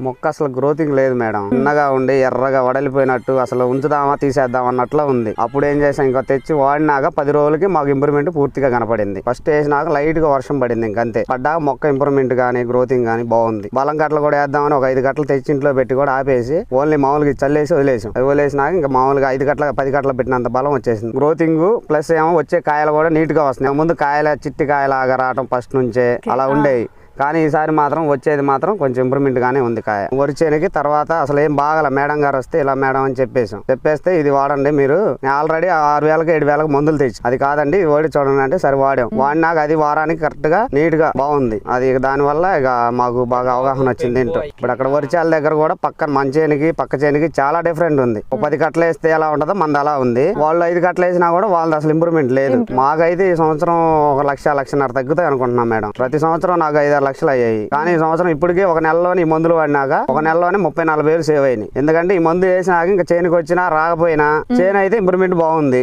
మొక్క అసలు గ్రోతింగ్ లేదు మేడం. చిన్నగా ఉండి ఎర్రగా వడలిపోయినట్టు అసలు ఉంచుదామా తీసేద్దాం అన్నట్లు ఉంది. అప్పుడు ఏం చేసాం ఇంకా తెచ్చి వాడినాక పది రోజులకి మాకు ఇంప్రూవ్మెంట్ పూర్తిగా కనపడింది. ఫస్ట్ వేసినాక లైట్గా వర్షం పడింది ఇంకంతే పడ్డాక మొక్క ఇంప్రూవ్మెంట్ గానీ గ్రోతింగ్ గానీ బాగుంది. బలం గట్ల కూడా వేద్దామని ఒక ఐదు గంటలు తెచ్చి ఇంట్లో పెట్టి కూడా ఆపేసి ఓన్లీ మామూలుగా చల్లేసి వదిలేసాం. అది వదిలేసినాక ఇంకా మామూలుగా ఐదు గంటల పది గంటల పెట్టినంత బలం వచ్చేసింది. గ్రోతింగ్ ప్లస్ ఏమో వచ్చే కాయలు కూడా నీట్గా వస్తున్నాయి. ముందు కాయల చిట్టి కాయలాగా రావటం ఫస్ట్ నుంచే అలా ఉండేవి. కానీ ఈసారి మాత్రం వచ్చేది మాత్రం కొంచెం ఇంప్రూవ్మెంట్ గానే ఉంది కాయ. వరిచేనికి తర్వాత అసలు ఏం బాగల మేడం గారు వస్తే ఇలా మేడం అని చెప్పేసాం చెప్పేస్తే ఇది వాడండి మీరు. ఆల్రెడీ ఆరు వేలకు ఏడు వేలకు మందులు తెచ్చి అది కాదండి ఓడి చూడండి అంటే సరే వాడాం. వాడినాక అది వారానికి కరెక్ట్గా నీట్గా బాగుంది. అది దాని వల్ల ఇక మాకు బాగా అవగాహన వచ్చింది ఏంటో. ఇప్పుడు అక్కడ వరిచాల దగ్గర కూడా పక్కన మంచేనికి పక్క చేనికి చాలా డిఫరెంట్ ఉంది. పది కట్టలు వేస్తే ఎలా ఉంటుందో మంది అలా ఉంది. వాళ్ళు ఐదు కట్టలు వేసినా కూడా వాళ్ళది అసలు ఇంప్రూవ్మెంట్ లేదు. మాకైతే ఈ సంవత్సరం ఒక లక్ష లక్షన్నర తగ్గుతాయి అనుకుంటున్నాం మేడం. ప్రతి సంవత్సరం నాకు ఐదారు లక్షలు అయ్యాయి కానీ ఈ సంవత్సరం ఇప్పటికే ఒక నెలలోని ఈ మందులు వాడినాక ఒక నెలలోనే ముప్పై నలభై వేలు సేవ్ అయినాయి. ఎందుకంటే ఈ మందు వేసినాక ఇంకా చేనుకి వచ్చినా రాకపోయినా చేను అయితే ఇంప్రూవ్మెంట్ బాగుంది.